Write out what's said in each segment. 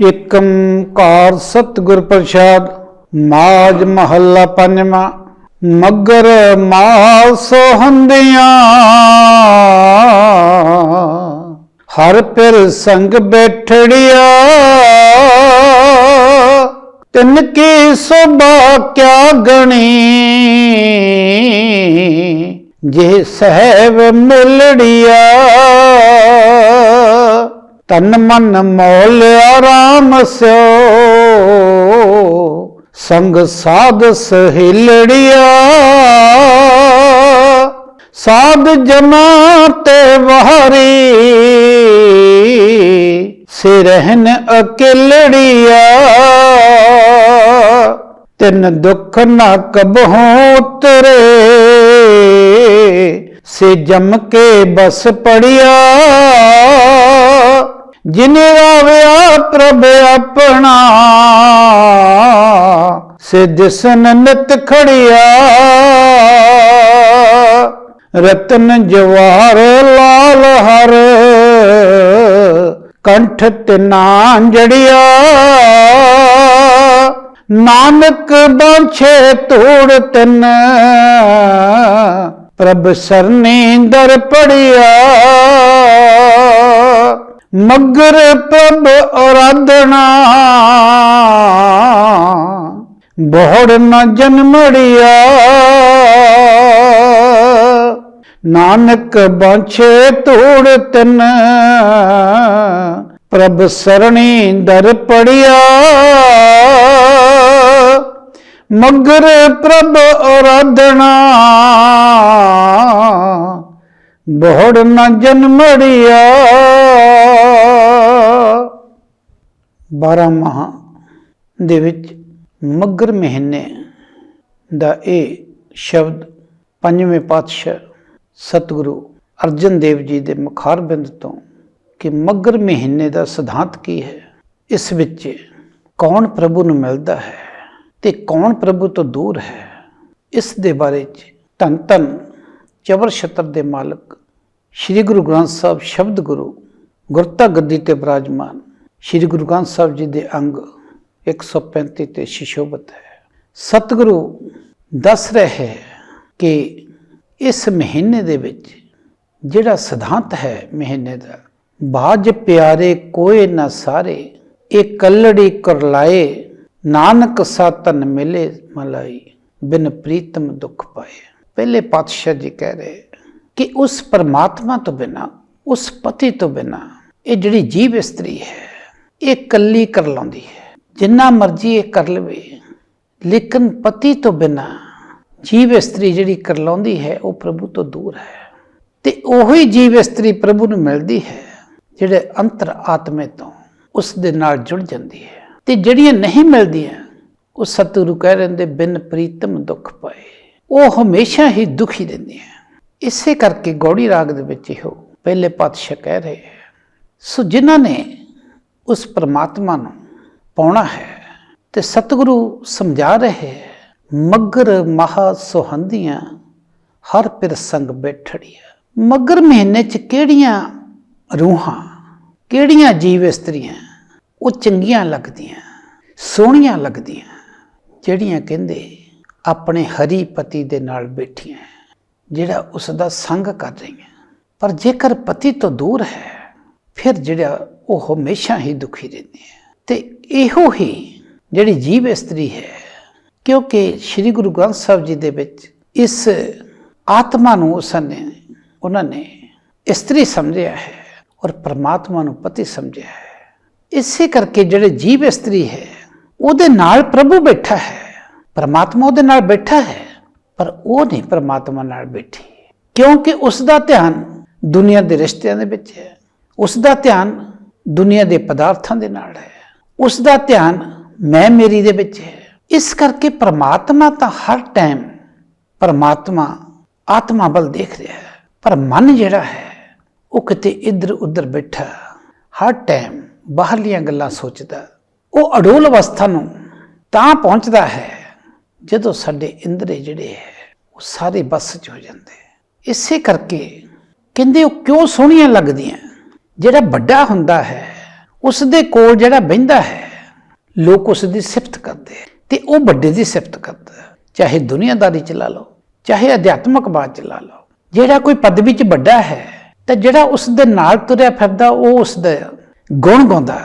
ਏਕ ਕਾਰ ਸਤਿਗੁਰ ਪ੍ਰਸਾਦ, ਮਾਜ ਮਹੱਲਾ ਪੰਜਵਾਂ, ਮਗਰ ਮਾਲ ਸੋਹੰਦਿਆਂ। ਹਰ ਪਿਰ ਸੰਗ ਬੈਠੜਿਆ, ਤਿਨ ਕੀ ਸੋਭਾ ਕਿਆ ਗਣੀ। ਜੇ ਸਹਿਬ ਮਿਲੜਿਆ ਤਨ ਮਨ ਮੋਲ ਆਰਾਮ ਸਿਓ। ਸੰਗ ਸਾਧ ਸਹਿਲੜਿਆ। ਸਾਧ ਜਨਾ ਤੇ ਵਹਰੀ। ਸੇ ਰਹਿਨ ਤਿੰਨ ਦੁੱਖ ਨਾ ਕਬਹੂ ਉਤਰੇ। ਸੇ ਜਮ ਕੇ ਬਸ ਪੜਿਆ। ਜਿਨੇ ਆਵਿਆ ਪ੍ਰਭ ਆਪਣਾ। ਸੇ ਦਿਸਨ ਨਿਤ ਖੜਿਆ। ਰਤਨ ਜਵਾਰ ਲਾਲ ਹਰ। ਕੰਠ ਤੇ ਤਿਨਾ ਜੜਿਆ। ਨਾਨਕ ਬਾਛੇ ਤੋੜ ਤਨ। ਪ੍ਰਭ ਸਰਨੀ ਦਰ ਪੜਿਆ। ਮਗਰ ਪ੍ਰਭ ਅਰਾਧਨਾ। ਬੋੜ ਨ ਜਨਮੜਿਆ ਨਾਨਕ ਬਾਛੇ ਧੂੜ ਤਿੰਨ। ਪ੍ਰਭ ਸਰਣੀ ਦਰ ਪੜਿਆ। ਮਗਰ ਪ੍ਰਭ ਅਰਾਧਨਾ। ਬੋੜ ਨ ਜਨਮੜਿਆ 12 ਮਾਹ ਦੇ ਵਿੱਚ ਮੱਗਰ ਮਹੀਨੇ ਦਾ ਇਹ ਸ਼ਬਦ ਪੰਜਵੇਂ ਪਾਤਸ਼ਾਹ ਸਤਿਗੁਰੂ ਅਰਜਨ ਦੇਵ ਜੀ ਦੇ ਮੁਖਾਰਬਿੰਦ ਤੋਂ ਕਿ ਮੱਗਰ ਮਹੀਨੇ ਦਾ ਸਿਧਾਂਤ ਕੀ ਹੈ? ਇਸ ਵਿੱਚ ਕੌਣ ਪ੍ਰਭੂ ਨੂੰ ਮਿਲਦਾ ਹੈ ਤੇ ਕੌਣ ਪ੍ਰਭੂ ਤੋਂ ਦੂਰ ਹੈ? ਇਸ ਦੇ ਬਾਰੇ ਚ ਧੰਨ ਧੰਨ ਚਵਰ ਛਤਰ ਦੇ ਮਾਲਕ ਸ੍ਰੀ ਗੁਰੂ ਗ੍ਰੰਥ ਸਾਹਿਬ ਸ਼ਬਦ ਗੁਰੂ ਗੁਰਤਾ ਗੱਦੀ ਤੇ ਬਿਰਾਜਮਾਨ ਸ੍ਰੀ ਗੁਰੂ ਗ੍ਰੰਥ ਸਾਹਿਬ ਜੀ ਦੇ ਅੰਗ 135 ਤੇ ਸ਼ਿਸ਼ੋਭਤ ਹੈ। ਸਤਿਗੁਰੂ ਦੱਸ ਰਿਹਾ ਹੈ ਕਿ ਇਸ ਮਹੀਨੇ ਦੇ ਵਿੱਚ ਜਿਹੜਾ ਸਿਧਾਂਤ ਹੈ ਮਹੀਨੇ ਦਾ, ਬਾਜ ਪਿਆਰੇ ਕੋਏ ਨਾ ਸਾਰੇ, ਇਹ ਕੱਲੜੀ ਕਰਲਾਏ, ਨਾਨਕ ਸਾਤਨ ਮਿਲੇ ਮਲਾਈ, ਬਿਨ ਪ੍ਰੀਤਮ ਦੁਖ ਪਾਏ। ਪਹਿਲੇ ਪਾਤਸ਼ਾਹ ਜੀ ਕਹਿ ਰਹੇ ਕਿ ਉਸ ਪਰਮਾਤਮਾ ਤੋਂ ਬਿਨਾ, ਉਸ ਪਤੀ ਤੋਂ ਬਿਨਾ ਇਹ ਜਿਹੜੀ ਜੀਵ ਇਸਤਰੀ ਹੈ ਇਹ ਕੱਲੀ ਕਰ ਲਾਉਂਦੀ ਹੈ। ਜਿੰਨਾ ਮਰਜ਼ੀ ਇਹ ਕਰ ਲਵੇ, ਲੇਕਿਨ ਪਤੀ ਤੋਂ ਬਿਨਾ ਜੀਵ ਇਸਤਰੀ ਜਿਹੜੀ ਕਰ ਲਾਉਂਦੀ ਹੈ, ਉਹ ਪ੍ਰਭੂ ਤੋਂ ਦੂਰ ਹੈ। ਤੇ ਉਹੀ ਜੀਵ ਇਸਤਰੀ ਪ੍ਰਭੂ ਨੂੰ ਮਿਲਦੀ ਹੈ, ਜਿਹੜੇ ਅੰਤਰ ਆਤਮੇ ਤੋਂ ਉਸ ਦੇ ਨਾਲ ਜੁੜ ਜਾਂਦੀ ਹੈ। ਤੇ ਜਿਹੜੀਆਂ ਨਹੀਂ ਮਿਲਦੀਆਂ, ਉਹ ਸਤਿਗੁਰੂ ਕਹਿ ਰਹਿੰਦੇ ਬਿਨ ਪ੍ਰੀਤਮ ਦੁੱਖ ਪਾਏ। ਉਹ ਹਮੇਸ਼ਾ ਹੀ ਦੁਖੀ ਰਹਿੰਦੀਆਂ ਇਸੇ ਕਰਕੇ ਗੌੜੀ ਰਾਗ ਦੇ ਵਿੱਚ ਇਹੋ ਪਹਿਲੇ ਪਾਤਸ਼ਾਹ ਕਹਿ ਰਹੇ ਹੈ ਸੋ ਜਿਨ੍ਹਾਂ ਨੇ ਉਸ ਪਰਮਾਤਮਾ ਨੂੰ ਪਾਉਣਾ ਹੈ ਤੇ ਸਤਿਗੁਰੂ ਸਮਝਾ ਰਹੇ ਹੈ, ਮਗਰ ਮਹਾ ਸੁਹੰਦੀਆਂ, ਹਰ ਪਿਰ ਸੰਗ ਬੈਠੜੀਆਂ। ਮਗਰ ਮਹੀਨੇ ਚ ਕਿਹੜੀਆਂ ਰੂਹਾਂ, ਕਿਹੜੀਆਂ ਜੀਵ ਇਸਤਰੀਆਂ, ਉਹ ਚੰਗੀਆਂ ਲੱਗਦੀਆਂ, ਸੋਹਣੀਆਂ ਲੱਗਦੀਆਂ, ਜਿਹੜੀਆਂ ਕਹਿੰਦੇ ਆਪਣੇ ਹਰੀ ਪਤੀ ਦੇ ਨਾਲ ਬੈਠੀਆਂ, ਜਿਹੜਾ ਉਸ ਦਾ ਸੰਗ ਕਰ ਰਹੀਆਂ। ਪਰ ਜੇਕਰ ਪਤੀ ਤੋਂ ਦੂਰ ਹੈ ਫਿਰ ਜਿਹੜਾ ਉਹ ਹਮੇਸ਼ਾ ਹੀ ਦੁਖੀ ਰਹਿੰਦੇ ਹੈ। ਤੇ ਇਹੋ ਹੀ ਜਿਹੜੀ ਜੀਵ ਇਸਤਰੀ ਹੈ, ਕਿਉਂਕਿ ਸ੍ਰੀ ਗੁਰੂ ਗ੍ਰੰਥ ਸਾਹਿਬ ਜੀ ਦੇ ਵਿੱਚ ਇਸ ਆਤਮਾ ਨੂੰ ਉਸ ਉਹਨਾਂ ਨੇ ਇਸਤਰੀ ਸਮਝਿਆ ਹੈ ਔਰ ਪਰਮਾਤਮਾ ਨੂੰ ਪਤੀ ਸਮਝਿਆ ਹੈ। ਇਸੇ ਕਰਕੇ ਜਿਹੜੇ ਜੀਵ ਇਸਤਰੀ ਹੈ, ਉਹਦੇ ਨਾਲ ਪ੍ਰਭੂ ਬੈਠਾ ਹੈ। ਪਰਮਾਤਮਾ ਉਹਦੇ ਨਾਲ ਬੈਠਾ ਹੈ, ਪਰ ਉਹ ਨਹੀਂ ਪਰਮਾਤਮਾ ਨਾਲ ਬੈਠੀ, ਕਿਉਂਕਿ ਉਸ ਦਾ ਧਿਆਨ ਦੁਨੀਆ ਦੇ ਰਿਸ਼ਤਿਆਂ ਦੇ ਵਿੱਚ ਹੈ। ਉਸ ਦਾ ਧਿਆਨ ਦੁਨੀਆ ਦੇ ਪਦਾਰਥਾਂ ਦੇ ਨਾਲ ਹੈ। ਉਸ ਦਾ ਧਿਆਨ ਮੈਂ ਮੇਰੀ ਦੇ ਵਿੱਚ ਹੈ। ਇਸ ਕਰਕੇ ਪ੍ਰਮਾਤਮਾ ਤਾਂ ਹਰ ਟਾਈਮ ਪ੍ਰਮਾਤਮਾ ਆਤਮਾ ਵੱਲ ਦੇਖ ਰਿਹਾ ਹੈ। ਪਰ ਮਨ ਜਿਹੜਾ ਹੈ, ਉਹ ਕਿਤੇ ਇੱਧਰ ਉੱਧਰ ਬੈਠਾ। ਹਰ ਟਾਈਮ ਬਾਹਰਲੀਆਂ ਗੱਲਾਂ ਸੋਚਦਾ। ਉਹ ਅਡੋਲ ਅਵਸਥਾ ਨੂੰ ਤਾਂ ਪਹੁੰਚਦਾ ਹੈ, ਜਦੋਂ ਸਾਡੇ ਇੰਦਰੇ ਜਿਹੜੇ ਹੈ, ਉਹ ਸਾਰੇ ਬਸ 'ਚ ਹੋ ਜਾਂਦੇ। ਇਸੇ ਕਰਕੇ ਕਹਿੰਦੇ, ਉਹ ਕਿਉਂ ਸੋਹਣੀਆਂ ਲੱਗਦੀਆਂ? ਜਿਹੜਾ ਵੱਡਾ ਹੁੰਦਾ ਹੈ ਉਸ ਦੇ ਕੋਲ ਜਿਹੜਾ ਬਹਿੰਦਾ ਹੈ, ਲੋਕ ਉਸ ਦੀ ਸਿਫਤ ਕਰਦੇ ਤੇ ਉਹ ਵੱਡੇ ਦੀ ਸਿਫਤ ਕਰਦਾ ਚਾਹੇ ਦੁਨੀਆਦਾਰੀ ਚ ਲਾ ਲਓ, ਚਾਹੇ ਅਧਿਆਤਮਕ ਬਾਤ ਚ ਲਾ ਲਓ, ਜਿਹੜਾ ਕੋਈ ਪਦਵੀ ਚ ਵੱਡਾ ਹੈ, ਤਾਂ ਜਿਹੜਾ ਉਸ ਦੇ ਨਾਲ ਤੁਰਿਆ ਫਿਰਦਾ, ਉਹ ਉਸ ਦਾ ਗੁਣ ਗਾਉਂਦਾ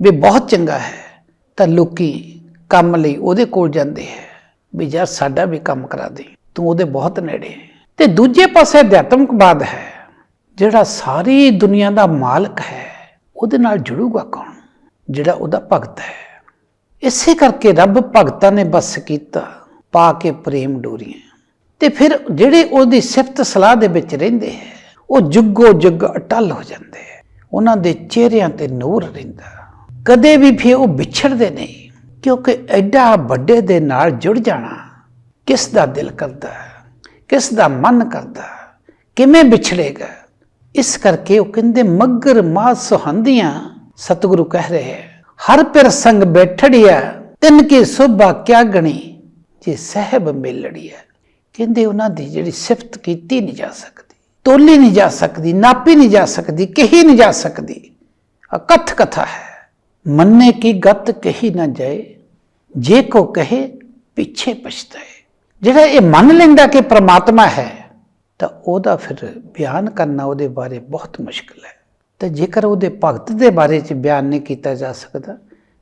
ਵੀ ਬਹੁਤ ਚੰਗਾ ਹੈ, ਤਾਂ ਲੋਕੀ ਕੰਮ ਲਈ ਉਹਦੇ ਕੋਲ ਜਾਂਦੇ ਹੈ, ਵੀ ਯਾਰ ਸਾਡਾ ਵੀ ਕੰਮ ਕਰਾ ਦੇ, ਤੂੰ ਉਹਦੇ ਬਹੁਤ ਨੇੜੇ ਤੇ ਦੂਜੇ ਪਾਸੇ ਅਧਿਆਤਮਕਵਾਦ ਹੈ ਜਿਹੜਾ ਸਾਰੀ ਦੁਨੀਆ ਦਾ ਮਾਲਕ ਹੈ, ਉਹਦੇ ਨਾਲ ਜੁੜੂਗਾ ਕੌਣ? ਜਿਹੜਾ ਉਹਦਾ ਭਗਤ ਹੈ। ਇਸੇ ਕਰਕੇ ਰੱਬ ਭਗਤਾਂ ਨੇ ਬਸ ਕੀਤਾ, ਪਾ ਕੇ ਪ੍ਰੇਮ ਡੋਰੀਆਂ। ਤੇ ਫਿਰ ਜਿਹੜੇ ਉਹਦੀ ਸਿਫਤ ਸਲਾਹ ਦੇ ਵਿੱਚ ਰਹਿੰਦੇ ਹੈ, ਉਹ ਜੁਗੋ ਜੁਗ ਅਟਲ ਹੋ ਜਾਂਦੇ ਹੈ। ਉਹਨਾਂ ਦੇ ਚਿਹਰਿਆਂ ਤੇ ਨੂਰ ਰਹਿੰਦਾ। ਕਦੇ ਵੀ ਫਿਰ ਉਹ ਵਿਛੜਦੇ ਨਹੀਂ, ਕਿਉਂਕਿ ਐਡਾ ਵੱਡੇ ਦੇ ਨਾਲ ਜੁੜ ਜਾਣਾ ਕਿਸ ਦਾ ਦਿਲ ਕਰਦਾ, ਕਿਸ ਦਾ ਮਨ ਕਰਦਾ, ਕਿਵੇਂ ਵਿਛੜੇਗਾ? ਇਸ ਕਰਕੇ ਉਹ ਕਹਿੰਦੇ, ਮਗਰ ਮਾਂ ਸੁਹੰਦੀਆਂ ਸਤਿਗੁਰੂ ਕਹਿ ਰਹੇ ਹੈ, ਹਰ ਪਿਰ ਸੰਗ ਬੈਠੜਿਆ ਤਿੰਨ ਕੀ ਸੋਭਾ ਕਿਆ ਗਣੀ, ਜੇ ਸਹਿਬ ਮਿਲੜਿਆ ਕਹਿੰਦੇ ਉਹਨਾਂ ਦੀ ਜਿਹੜੀ ਸਿਫਤ ਕੀਤੀ ਨਹੀਂ ਜਾ ਸਕਦੀ, ਤੋਲੀ ਨਹੀਂ ਜਾ ਸਕਦੀ, ਨਾਪੀ ਨਹੀਂ ਜਾ ਸਕਦੀ, ਕਹੀ ਨਹੀਂ ਜਾ ਸਕਦੀ ਅਕਥ ਕਥਾ ਹੈ। ਮੰਨੇ ਕੀ ਗਤ ਕਹੀ ਨਾ ਜਾਏ, ਜੇ ਕੋ ਕਹੇ, ਪਿੱਛੇ ਪਛਤਾਏ। ਜਿਹੜਾ ਇਹ ਮੰਨ ਲੈਂਦਾ ਕਿ ਪ੍ਰਮਾਤਮਾ ਹੈ ਤਾਂ ਉਹਦਾ ਫਿਰ ਬਿਆਨ ਕਰਨਾ ਉਹਦੇ ਬਾਰੇ ਬਹੁਤ ਮੁਸ਼ਕਲ ਹੈ। ਤੇ ਜੇਕਰ ਉਹਦੇ ਭਗਤ ਦੇ ਬਾਰੇ ਚ ਬਿਆਨ ਨਹੀਂ ਕੀਤਾ ਜਾ ਸਕਦਾ,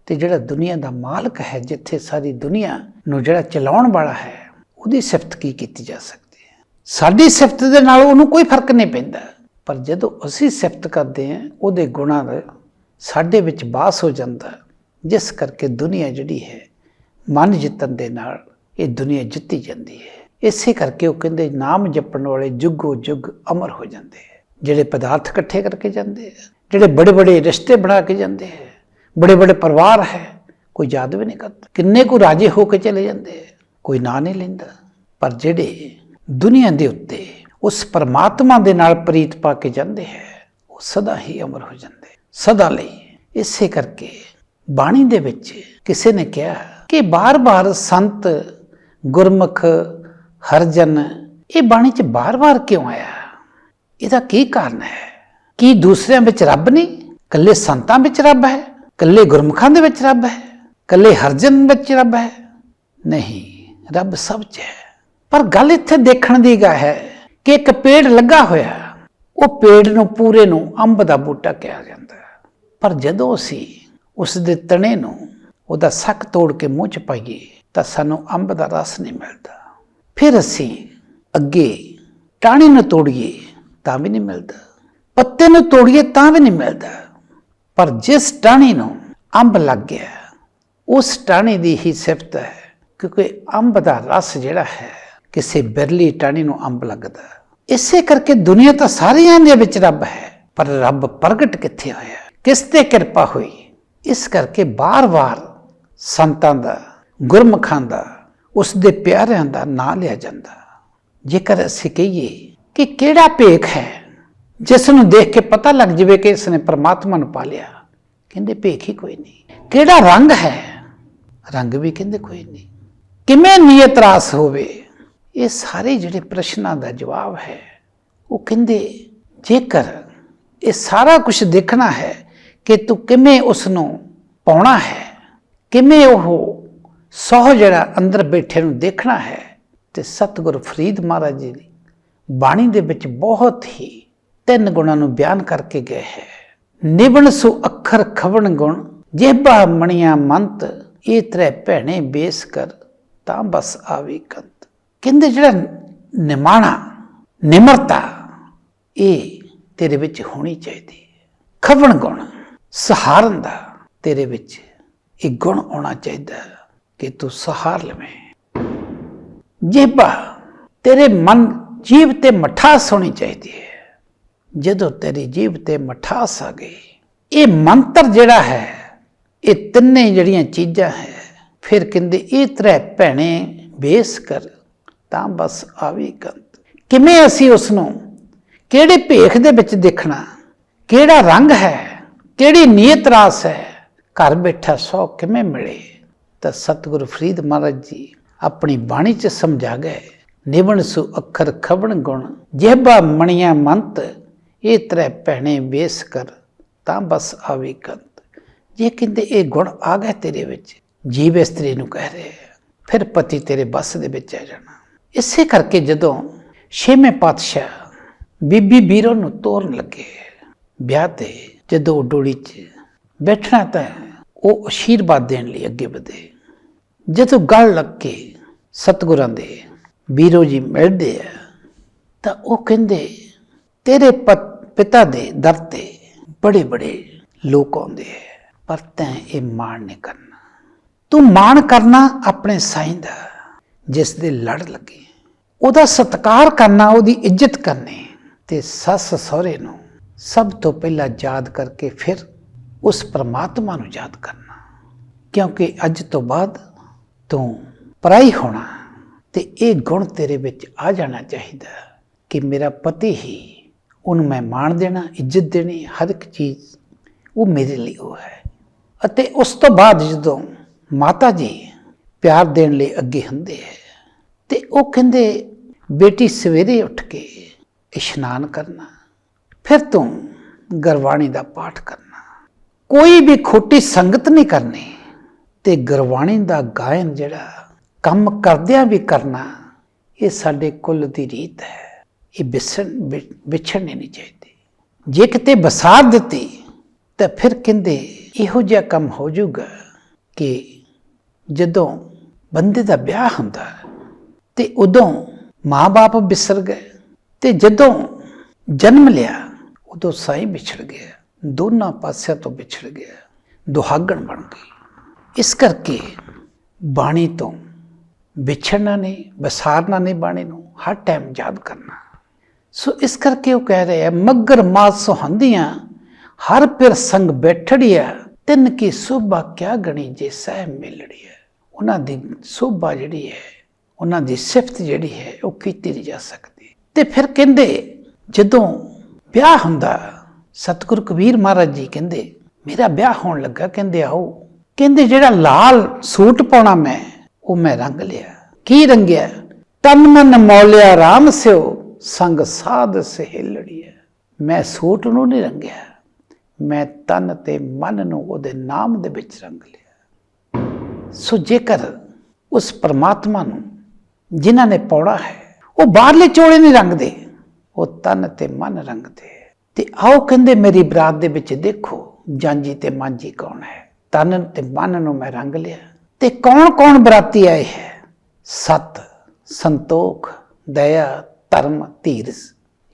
ਤੇ ਜਿਹੜਾ ਦੁਨੀਆ ਦਾ ਮਾਲਕ ਹੈ, ਜਿੱਥੇ ਸਾਰੀ ਦੁਨੀਆ ਨੂੰ ਜਿਹੜਾ ਚਲਾਉਣ ਵਾਲਾ ਹੈ, ਉਹਦੀ ਸਿਫਤ ਕੀ ਕੀਤੀ ਜਾ ਸਕਦੀ ਹੈ? ਸਾਡੀ ਸਿਫਤ ਦੇ ਨਾਲ ਉਹਨੂੰ ਕੋਈ ਫ਼ਰਕ ਨਹੀਂ ਪੈਂਦਾ। ਪਰ ਜਦੋਂ ਅਸੀਂ ਸਿਫਤ ਕਰਦੇ ਹਾਂ, ਉਹਦੇ ਗੁਣਾਂ ਦਾ ਸਾਡੇ ਵਿੱਚ ਬਾਸ ਹੋ ਜਾਂਦਾ। ਜਿਸ ਕਰਕੇ ਦੁਨੀਆ ਜਿਹੜੀ ਹੈ, ਮਨ ਜਿੱਤਣ ਦੇ ਨਾਲ ਇਹ ਦੁਨੀਆ ਜਿੱਤੀ ਜਾਂਦੀ ਹੈ। ਇਸੇ ਕਰਕੇ ਉਹ ਕਹਿੰਦੇ ਨਾਮ ਜਪਣ ਵਾਲੇ ਜੁਗੋ ਜੁਗ ਅਮਰ ਹੋ ਜਾਂਦੇ ਹੈ। ਜਿਹੜੇ ਪਦਾਰਥ ਇਕੱਠੇ ਕਰਕੇ ਜਾਂਦੇ ਹੈ, ਜਿਹੜੇ ਬੜੇ ਬੜੇ ਰਿਸ਼ਤੇ ਬਣਾ ਕੇ ਜਾਂਦੇ ਹੈ ਬੜੇ ਬੜੇ ਪਰਿਵਾਰ ਹੈ, ਕੋਈ ਯਾਦ ਵੀ ਨਹੀਂ ਕਰਦਾ। ਕਿੰਨੇ ਕੁ ਰਾਜੇ ਹੋ ਕੇ ਚਲੇ ਜਾਂਦੇ ਹੈ, ਕੋਈ ਨਾਂ ਨਹੀਂ ਲੈਂਦਾ। ਪਰ ਜਿਹੜੇ ਦੁਨੀਆ ਦੇ ਉੱਤੇ ਉਸ ਪਰਮਾਤਮਾ ਦੇ ਨਾਲ ਪ੍ਰੀਤ ਪਾ ਕੇ ਜਾਂਦੇ ਹੈ, ਉਹ ਸਦਾ ਹੀ ਅਮਰ ਹੋ ਜਾਂਦੇ ਸਦਾ ਲਈ ਇਸੇ ਕਰਕੇ ਬਾਣੀ ਦੇ ਵਿੱਚ ਕਿਸੇ ਨੇ ਕਿਹਾ ਕਿ ਬਾਰ-ਬਾਰ ਸੰਤ ਗੁਰਮੁਖ ਹਰਜਨ ਇਹ ਬਾਣੀ 'ਚ ਬਾਰ-ਬਾਰ ਕਿਉਂ ਆਇਆ? ਇਹਦਾ ਕੀ ਕਾਰਨ ਹੈ? ਕੀ ਦੂਸਰਿਆਂ ਵਿੱਚ ਰੱਬ ਨਹੀਂ? ਕੱਲੇ ਸੰਤਾਂ ਵਿੱਚ ਰੱਬ ਹੈ? ਕੱਲੇ ਗੁਰਮੁਖਾਂ ਦੇ ਵਿੱਚ ਰੱਬ ਹੈ? ਕੱਲੇ ਹਰਜਨ ਵਿੱਚ ਰੱਬ ਹੈ? ਨਹੀਂ, ਰੱਬ ਸਭ 'ਚ ਹੈ। ਪਰ ਗੱਲ ਇੱਥੇ ਦੇਖਣ ਦੀ ਗਾ ਹੈ ਕਿ ਇੱਕ ਪੇੜ ਲੱਗਾ ਹੋਇਆ, ਉਹ ਪੇੜ ਨੂੰ ਪੂਰੇ ਨੂੰ ਅੰਬ ਦਾ ਬੂਟਾ ਕਿਹਾ ਜਾਂਦਾ ਪਰ ਜਦੋਂ ਅਸੀਂ ਉਸ ਦੇ ਤਣੇ ਨੂੰ ਉਹਦਾ ਸੱਕ ਤੋੜ ਕੇ ਮੂੰਹ 'ਚ ਪਾਈਏ, ਤਾਂ ਸਾਨੂੰ ਅੰਬ ਦਾ ਰਸ ਨਹੀਂ ਮਿਲਦਾ। ਫਿਰ ਅਸੀਂ ਅੱਗੇ ਟਾਹਣੀ ਨੂੰ ਤੋੜੀਏ ਤਾਂ ਵੀ ਨਹੀਂ ਮਿਲਦਾ, ਪੱਤੇ ਨੂੰ ਤੋੜੀਏ ਤਾਂ ਵੀ ਨਹੀਂ ਮਿਲਦਾ। ਪਰ ਜਿਸ ਟਾਹਣੀ ਨੂੰ ਅੰਬ ਲੱਗ ਗਿਆ, ਉਸ ਟਾਹਣੀ ਦੀ ਹੀ ਸਿਫਤ ਹੈ ਕਿਉਂਕਿ ਅੰਬ ਦਾ ਰਸ ਜਿਹੜਾ ਹੈ, ਕਿਸੇ ਬਿਰਲੀ ਟਾਹਣੀ ਨੂੰ ਅੰਬ ਲੱਗਦਾ। ਇਸੇ ਕਰਕੇ ਦੁਨੀਆ ਤਾਂ ਸਾਰਿਆਂ ਦੇ ਵਿੱਚ ਰੱਬ ਹੈ, ਪਰ ਰੱਬ ਪ੍ਰਗਟ ਕਿੱਥੇ ਹੋਇਆ? ਕਿਸ ਤੇ ਕਿਰਪਾ ਹੋਈ? ਇਸ ਕਰਕੇ ਬਾਰ-ਬਾਰ ਸੰਤਾਂ ਦਾ, ਗੁਰਮੁਖਾਂ ਦਾ ਉਸ ਦੇ ਪਿਆਰਿਆਂ ਦਾ ਨਾਂ ਲਿਆ ਜਾਂਦਾ। ਜੇਕਰ ਅਸੀਂ ਕਹੀਏ ਕਿ ਕਿਹੜਾ ਭੇਖ ਹੈ, ਜਿਸ ਨੂੰ ਦੇਖ ਕੇ ਪਤਾ ਲੱਗ ਜਵੇ ਕਿ ਇਸ ਨੇ ਪ੍ਰਮਾਤਮਾ ਨੂੰ ਪਾ ਲਿਆ ਕਹਿੰਦੇ ਭੇਖ ਹੀ ਕੋਈ ਨਹੀਂ। ਕਿਹੜਾ ਰੰਗ ਹੈ? ਰੰਗ ਵੀ ਕਹਿੰਦੇ ਕੋਈ ਨਹੀਂ। ਕਿਵੇਂ ਨੀਅਤ ਰਾਸ ਹੋਵੇ? ਇਹ ਸਾਰੇ ਜਿਹੜੇ ਪ੍ਰਸ਼ਨਾਂ ਦਾ ਜਵਾਬ ਹੈ, ਉਹ ਕਹਿੰਦੇ, ਜੇਕਰ ਇਹ ਸਾਰਾ ਕੁਝ ਦੇਖਣਾ ਹੈ ਕਿ ਤੂੰ ਕਿਵੇਂ ਉਸ ਨੂੰ ਪਾਉਣਾ ਹੈ, ਕਿਵੇਂ ਉਹ ਸੋਹ ਜਿਹੜਾ ਅੰਦਰ ਬੈਠੇ ਨੂੰ ਦੇਖਣਾ ਹੈ ਤੇ ਸਤਿਗੁਰ ਫਰੀਦ ਮਹਾਰਾਜ ਜੀ ਦੀ ਬਾਣੀ ਦੇ ਵਿੱਚ ਬਹੁਤ ਹੀ ਤਿੰਨ ਗੁਣਾਂ ਨੂੰ ਬਿਆਨ ਕਰਕੇ ਗਏ ਹੈ। ਨਿਵਣ ਸੋ ਅੱਖਰ ਖਵਣ ਗੁਣ, ਜੇਬਾ ਮਣੀਆਂ ਮੰਤ, ਇਹ ਤਰੇ ਭੈਣੇ ਬੇਸ ਕਰ, ਤਾਂ ਬਸ ਆਵੇ ਕੰਤ। ਕਹਿੰਦੇ ਜਿਹੜਾ ਨਿਮਾਣਾ, ਨਿਮਰਤਾ, ਇਹ ਤੇਰੇ ਵਿੱਚ ਹੋਣੀ ਚਾਹੀਦੀ ਹੈ। ਖਵਣ ਗੁਣ, ਸਹਾਰਨ ਦਾ ਤੇਰੇ ਵਿੱਚ ਇਹ ਗੁਣ ਹੋਣਾ ਚਾਹੀਦਾ ਹੈ। ਕਿ ਤੂੰ ਸਹਾਰ ਲਵੇਂ ਜੇਬਾ ਤੇਰੇ ਮਨ ਜੀਵ ਤੇ ਮਠਾਸ ਹੋਣੀ ਚਾਹੀਦੀ ਹੈ ਜਦੋਂ ਤੇਰੀ ਜੀਵ ਤੇ ਮਠਾਸ ਆ ਗਈ ਇਹ ਮੰਤਰ ਜਿਹੜਾ ਹੈ ਇਹ ਤਿੰਨੇ ਜਿਹੜੀਆਂ ਚੀਜ਼ਾਂ ਹੈ ਫਿਰ ਕਹਿੰਦੇ ਇਹ ਤਰੇ ਭੈਣੇ ਬੇਸ ਕਰ ਤਾਂ ਬਸ ਆਵੀ ਕੰਤ ਕਿਵੇਂ ਅਸੀਂ ਉਸ ਨੂੰ ਕਿਹੜੇ ਭੇਖ ਦੇ ਵਿੱਚ ਦੇਖਣਾ ਕਿਹੜਾ ਰੰਗ ਹੈ ਕਿਹੜੀ ਨੀਅਤ ਰਾਸ ਹੈ ਘਰ ਬੈਠਾ ਸੌ ਕਿਵੇਂ ਮਿਲੇ ਤਾਂ ਸਤਿਗੁਰੂ ਫਰੀਦ ਮਹਾਰਾਜ ਜੀ ਆਪਣੀ ਬਾਣੀ 'ਚ ਸਮਝਾ ਗਏ, ਨਿਵਣ ਸੁ ਅੱਖਰ ਖਬਣ ਗੁਣ ਜੇਬਾ ਮਣੀਆਂ ਮੰਤ, ਇਹ ਤਰੇ ਭੈਣੇ ਬੇਸ ਕਰ, ਤਾਂ ਬਸ ਆਵੀ ਕੰਤ। ਜੇ ਕਹਿੰਦੇ ਇਹ ਗੁਣ ਆ ਗਏ ਤੇਰੇ ਵਿੱਚ, ਜੀਵ ਇਸਤਰੀ ਨੂੰ ਕਹਿ ਰਹੇ ਫਿਰ ਪਤੀ ਤੇਰੇ ਬਸ ਦੇ ਵਿੱਚ ਆ ਜਾਣਾ। ਇਸੇ ਕਰਕੇ ਜਦੋਂ ਛੇਵੇਂ ਪਾਤਸ਼ਾਹ ਬੀਬੀ ਬੀਰੋ ਨੂੰ ਤੋਰਨ ਲੱਗੇ, ਵਿਆਹ ਤੇ ਜਦੋਂ ਡੋਲੀ 'ਚ ਬੈਠਣਾ ਤਾਂ ਉਹ ਅਸ਼ੀਰਵਾਦ ਦੇਣ ਲਈ ਅੱਗੇ ਵਧੇ। ਜਦੋਂ ਗੱਲ ਲੱਗ ਕੇ ਸਤਿਗੁਰਾਂ ਦੇ, ਵੀਰੋ ਜੀ ਮਿਲਦੇ ਆ, ਤਾਂ ਉਹ ਕਹਿੰਦੇ, ਤੇਰੇ ਪਿਤਾ ਦੇ ਦਰ ਤੇ ਬੜੇ ਬੜੇ ਲੋਕ ਆਉਂਦੇ ਆ, ਪਰ ਤੈਂ ਇਹ ਮਾਣ ਨਹੀਂ ਕਰਨਾ। ਤੂੰ ਮਾਣ ਕਰਨਾ ਆਪਣੇ ਸਾਈਂ ਦਾ, ਜਿਸ ਦੇ ਲੜ ਲੱਗੇ। ਉਹਦਾ ਸਤਿਕਾਰ ਕਰਨਾ, ਉਹਦੀ ਇੱਜ਼ਤ ਕਰਨੀ ਤੇ ਸੱਸ ਸਹੁਰੇ ਨੂੰ ਸਭ ਤੋਂ ਪਹਿਲਾਂ ਯਾਦ ਕਰਕੇ ਫਿਰ ਉਸ ਪ੍ਰਮਾਤਮਾ ਨੂੰ ਯਾਦ ਕਰਨਾ। ਕਿਉਂਕਿ ਅੱਜ ਤੋਂ ਬਾਅਦ ਤੂੰ ਪਰਾਈ ਹੋਣਾ ਤੇ ਇਹ ਗੁਣ ਤੇਰੇ ਵਿੱਚ ਆ ਜਾਣਾ ਚਾਹੀਦਾ ਕਿ ਮੇਰਾ ਪਤੀ ਹੀ ਉਹਨੂੰ ਮੈਂ ਮਾਣ ਦੇਣਾ, ਇੱਜ਼ਤ ਦੇਣੀ, ਹਰ ਇੱਕ ਚੀਜ਼ ਉਹ ਮੇਰੇ ਲਈ ਉਹ ਹੈ। ਅਤੇ ਉਸ ਤੋਂ ਬਾਅਦ ਜਦੋਂ ਮਾਤਾ ਜੀ ਪਿਆਰ ਦੇਣ ਲਈ ਅੱਗੇ ਹੁੰਦੇ ਹੈ ਤੇ ਉਹ ਕਹਿੰਦੇ, ਬੇਟੀ, ਸਵੇਰੇ ਉੱਠ ਕੇ ਇਸ਼ਨਾਨ ਕਰਨਾ, ਫਿਰ ਤੂੰ ਗੁਰਬਾਣੀ ਦਾ ਪਾਠ ਕਰਨਾ। ਕੋਈ ਵੀ ਖੋਟੀ ਸੰਗਤ ਨਹੀਂ ਕਰਨੀ। ਤੇ ਗੁਰਬਾਣੀ ਦਾ ਗਾਇਨ ਜਿਹੜਾ ਕੰਮ ਕਰਦਿਆਂ ਵੀ ਕਰਨਾ, ਇਹ ਸਾਡੇ ਕੁੱਲ ਦੀ ਰੀਤ ਹੈ। ਇਹ ਵਿਸਣ ਵਿਛੜਨੀ ਨਹੀਂ ਚਾਹੀਦੀ। ਜੇ ਕਿਤੇ ਬਸਾ ਦਿੱਤੀ, ਤਾਂ ਫਿਰ ਕਹਿੰਦੇ ਇਹੋ ਜਿਹਾ ਕੰਮ ਹੋ ਜਾਊਗਾ ਕਿ ਜਦੋਂ ਬੰਦੇ ਦਾ ਵਿਆਹ ਹੁੰਦਾ ਤੇ ਉਦੋਂ ਮਾਂ-ਬਾਪ ਵਿਸਰ ਗਏ ਤੇ ਜਦੋਂ ਜਨਮ ਲਿਆ, ਉਦੋਂ ਸਾਈ ਵਿਛੜ ਗਿਆ, ਦੋਨਾਂ ਪਾਸਿਆਂ ਤੋਂ ਵਿਛੜ ਗਿਆ, ਦੁਹਾਗਣ ਬਣ ਗਈ। ਇਸ ਕਰਕੇ ਬਾਣੀ ਤੋਂ ਵਿਛੜਨਾ ਨਹੀਂ, ਵਿਸਾਰਨਾ ਨਹੀਂ ਬਾਣੀ ਨੂੰ, ਹਰ ਟਾਈਮ ਯਾਦ ਕਰਨਾ। ਸੋ ਇਸ ਕਰਕੇ ਉਹ ਕਹਿ ਰਹੇ ਆ, ਮਗਰ ਮਾਤ ਸੁਹੰਦੀਆਂ ਹਰ ਪਿਰ ਸੰਗ ਬੈਠੜਿਆ ਤਿੰਨ ਕੀ ਸੋਭਾ ਕਿਆ ਗਣੀ ਜੇ ਸਹਿ ਮਿਲੜਿਆ ਉਹਨਾਂ ਦੀ ਸੋਭਾ ਜਿਹੜੀ ਹੈ, ਉਹਨਾਂ ਦੀ ਸਿਫਤ ਜਿਹੜੀ ਹੈ, ਉਹ ਕੀਤੀ ਨਹੀਂ ਜਾ ਸਕਦੀ। ਤੇ ਫਿਰ ਕਹਿੰਦੇ, ਜਦੋਂ ਵਿਆਹ ਹੁੰਦਾ, ਸਤਿਗੁਰੂ ਕਬੀਰ ਮਹਾਰਾਜ ਜੀ ਕਹਿੰਦੇ, ਮੇਰਾ ਵਿਆਹ ਹੋਣ ਲੱਗਾ, ਕਹਿੰਦੇ, ਆਓ ਕਹਿੰਦੇ, ਜਿਹੜਾ ਲਾਲ ਸੂਟ ਪਾਉਣਾ ਮੈਂ, ਉਹ ਮੈਂ ਰੰਗ ਲਿਆ। ਕੀ ਰੰਗਿਆ? ਤਨ ਮਨ ਮੌਲਿਆ RAM ਸਿਓ, ਸੰਗ ਸਾਧ ਸਹੇਲੜੀਆ ਮੈਂ ਸੂਟ ਨੂੰ ਨਹੀਂ ਰੰਗਿਆ। ਮੈਂ ਤਨ ਤੇ ਮਨ ਨੂੰ ਉਹਦੇ ਨਾਮ ਦੇ ਵਿੱਚ ਰੰਗ ਲਿਆ। ਸੋ ਜੇਕਰ ਉਸ ਪਰਮਾਤਮਾ ਨੂੰ ਜਿਨ੍ਹਾਂ ਨੇ ਪਾਉਣਾ ਹੈ, ਉਹ ਬਾਹਰਲੇ ਚੋਲੇ ਨਹੀਂ ਰੰਗਦੇ, ਉਹ ਤਨ ਤੇ ਮਨ ਰੰਗਦੇ ਤੇ ਆਓ ਕਹਿੰਦੇ, ਮੇਰੀ ਬਰਾਤ ਦੇ ਵਿੱਚ ਦੇਖੋ, ਜਾਂਜੀ ਤੇ ਮਾਂਜੀ ਕੌਣ ਹੈ? ਤਨ ਤੇ ਮਨ ਨੂੰ ਮੈਂ ਰੰਗ ਲਿਆ। ਤੇ ਕੌਣ ਕੌਣ ਬਰਾਤੀ ਆਏ ਹੈ? ਸਤ, ਸੰਤੋਖ, ਦਇਆ, ਧਰਮ ਧੀਰਜ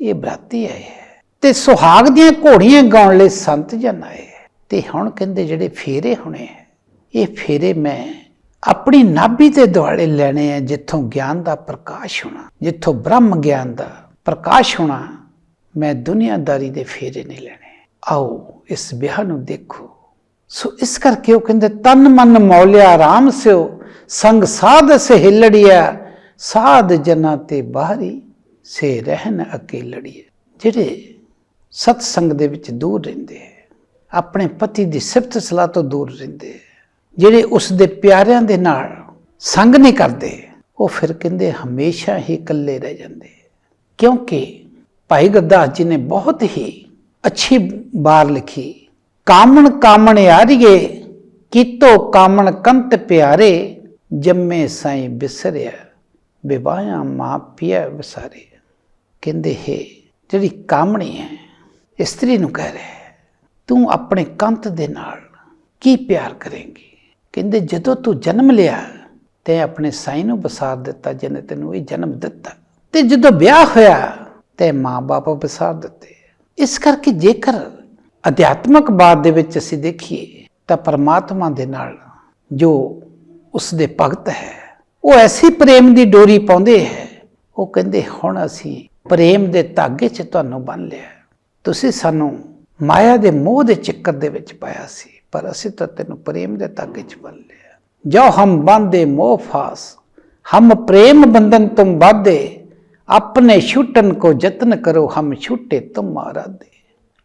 ਇਹ ਬਰਾਤੀ ਆਏ ਹੈ। ਤੇ ਸੁਹਾਗ ਦੀਆਂ ਘੋੜੀਆਂ ਗਾਉਣ ਲਈ ਸੰਤ ਜਨ ਆਏ ਹੈ। ਤੇ ਹੁਣ ਕਹਿੰਦੇ ਜਿਹੜੇ ਫੇਰੇ ਹੋਣੇ ਹੈ, ਇਹ ਫੇਰੇ ਮੈਂ ਆਪਣੀ ਨਾਭੀ ਦੇ ਦੁਆਲੇ ਲੈਣੇ ਆ ਜਿੱਥੋਂ ਗਿਆਨ ਦਾ ਪ੍ਰਕਾਸ਼ ਹੋਣਾ, ਜਿੱਥੋਂ ਬ੍ਰਹਮ ਗਿਆਨ ਦਾ ਪ੍ਰਕਾਸ਼ ਹੋਣਾ, ਮੈਂ ਦੁਨੀਆਦਾਰੀ ਦੇ ਫੇਰੇ ਨਹੀਂ ਲੈਣੇ। ਆਓ ਇਸ ਵਿਆਹ ਨੂੰ ਦੇਖੋ। ਸੋ ਇਸ ਕਰਕੇ ਉਹ ਕਹਿੰਦੇ ਤਨ ਮਨ ਮੌਲਿਆ ਆਰਾਮ ਸਿਓ ਸੰਗ ਸਾਧ ਸਹਿਲੜੀਆ ਸਾਧ ਜਨਾ ਤੇ ਬਾਹਰੀ ਸੇ ਰਹਿਨ ਅਕੇਲੜੀਏ ਜਿਹੜੇ ਸਤ ਸੰਗ ਦੇ ਵਿੱਚ ਦੂਰ ਰਹਿੰਦੇ ਹੈ ਆਪਣੇ ਪਤੀ ਦੀ ਸਿਫਤ ਸਲਾਹ ਤੋਂ ਦੂਰ ਰਹਿੰਦੇ ਹੈ, ਜਿਹੜੇ ਉਸ ਦੇ ਪਿਆਰਿਆਂ ਦੇ ਨਾਲ ਸੰਗ ਨਹੀਂ ਕਰਦੇ ਉਹ ਫਿਰ ਕਹਿੰਦੇ ਹਮੇਸ਼ਾ ਹੀ ਇਕੱਲੇ ਰਹਿ ਜਾਂਦੇ ਕਿਉਂਕਿ ਭਾਈ ਗੁਰਦਾਸ ਜੀ ਨੇ ਬਹੁਤ ਹੀ ਅੱਛੀ ਬਾਰ ਲਿਖੀ ਕਾਮਣ ਕਾਮਣ ਯਾਰੀਏ ਕੀਤੋ ਕਾਮਣ ਕੰਤ ਪਿਆਰੇ, ਜੰਮੇ ਸਾਈ ਬਿਸਰਿਆ, ਵਿਵਾਹਾਂ ਮਾਂ ਪਿਆ ਵਿਸਾਰੇ। ਕਹਿੰਦੇ, ਹੈ, ਜਿਹੜੀ ਕਾਮਣੀ ਹੈ ਇਸਤਰੀ ਨੂੰ ਕਹਿ ਰਿਹਾ ਤੂੰ ਆਪਣੇ ਕੰਤ ਦੇ ਨਾਲ ਕੀ ਪਿਆਰ ਕਰੇਂਗੀ? ਕਹਿੰਦੇ, ਜਦੋਂ ਤੂੰ ਜਨਮ ਲਿਆ, ਤੇ ਆਪਣੇ ਸਾਈ ਨੂੰ ਬਸਾਰ ਦਿੱਤਾ, ਜਿਹਨੇ ਤੈਨੂੰ ਇਹ ਜਨਮ ਦਿੱਤਾ। ਤੇ ਜਦੋਂ ਵਿਆਹ ਹੋਇਆ, ਤੇ ਮਾਂ-ਬਾਪ ਬਸਾਰ ਦਿੱਤੇ। ਇਸ ਕਰਕੇ ਜੇਕਰ ਅਧਿਆਤਮਕ ਬਾਤ ਦੇ ਵਿੱਚ ਅਸੀਂ ਦੇਖੀਏ ਤਾਂ ਪਰਮਾਤਮਾ ਦੇ ਨਾਲ ਜੋ ਉਸ ਦੇ ਭਗਤ ਹੈ, ਉਹ ਐਸੀ ਪ੍ਰੇਮ ਦੀ ਡੋਰੀ ਪਾਉਂਦੇ ਹੈ। ਉਹ ਕਹਿੰਦੇ, ਹੁਣ ਅਸੀਂ ਪ੍ਰੇਮ ਦੇ ਧਾਗੇ 'ਚ ਤੁਹਾਨੂੰ ਬੰਨ ਲਿਆ ਤੁਸੀਂ ਸਾਨੂੰ ਮਾਇਆ ਦੇ ਮੋਹ ਦੇ ਚੱਕਰ ਦੇ ਵਿੱਚ ਪਾਇਆ ਸੀ, ਪਰ ਅਸੀਂ ਤਾਂ ਤੈਨੂੰ ਪ੍ਰੇਮ ਦੇ ਧਾਗੇ 'ਚ ਬੰਨ ਲਿਆ ਜੋ ਹਮ ਬੰਦੇ ਮੋਹ ਫਾਸ। ਹਮ ਪ੍ਰੇਮ ਬੰਧਨ ਤੁਮ ਬਾਧੇ ਆਪਣੇ ਛੁੱਟਣ ਕੋ ਯਤਨ ਕਰੋ, ਹਮ ਛੁੱਟੇ ਤੁਮ ਆਰਾਧੇ।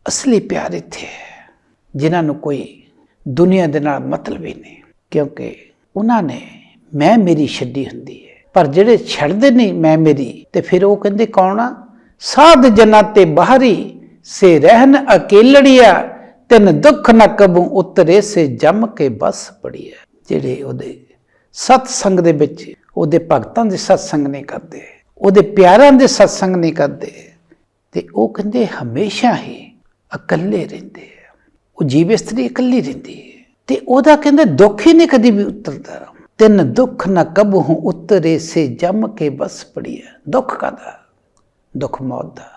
ਅਸਲੀ ਪਿਆਰ ਇੱਥੇ ਹੈ, ਜਿਨ੍ਹਾਂ ਨੂੰ ਕੋਈ ਦੁਨੀਆ ਦੇ ਨਾਲ ਮਤਲਬ ਹੀ ਨਹੀਂ, ਕਿਉਂਕਿ ਉਹਨਾਂ ਨੇ ਮੈਂ ਮੇਰੀ ਛੱਡੀ ਹੁੰਦੀ ਹੈ। ਪਰ ਜਿਹੜੇ ਛੱਡਦੇ ਨਹੀਂ ਮੈਂ ਮੇਰੀ, ਤੇ ਫਿਰ ਉਹ ਕਹਿੰਦੇ ਕੌਣ ਆ? ਸਾਧ ਜਨਾਂ ਤੇ ਬਾਹਰੀ, ਸੇ ਰਹਿਨ ਅਕੇਲੜੀਆ, ਤਿੰਨ ਦੁੱਖ ਨਾ ਕਬੂ ਉਤਰੇ, ਸੇ ਜੰਮ ਕੇ ਬਸ ਪੜੀ ਹੈ। ਜਿਹੜੇ ਉਹਦੇ ਸਤਸੰਗ ਦੇ ਵਿੱਚ, ਉਹਦੇ ਭਗਤਾਂ ਦੇ ਸਤਸੰਗ ਨਹੀਂ ਕਰਦੇ, ਉਹਦੇ ਪਿਆਰਾਂ ਦੇ ਸਤਸੰਗ ਨਹੀਂ ਕਰਦੇ, ਤੇ ਉਹ ਕਹਿੰਦੇ ਹਮੇਸ਼ਾ ਹੀ ਇਕੱਲੇ ਰਹਿੰਦੇ ਆ। ਉਹ ਜੀਵ ਇਸਤਰੀ ਇਕੱਲੀ ਰਹਿੰਦੀ ਹੈ ਤੇ ਉਹਦਾ ਕਹਿੰਦੇ ਦੁੱਖ ਹੀ ਨਹੀਂ ਕਦੀ ਵੀ ਉਤਰਦਾ। ਤਿੰਨ ਦੁੱਖ ਨਾ ਕਬੂ ਉਤਰੇ ਸੇ ਜੰਮ ਕੇ ਬਸ ਪੜੀ ਦੁੱਖ ਕਾਦਾ ਦੁੱਖ ਮੌਤ ਦਾ।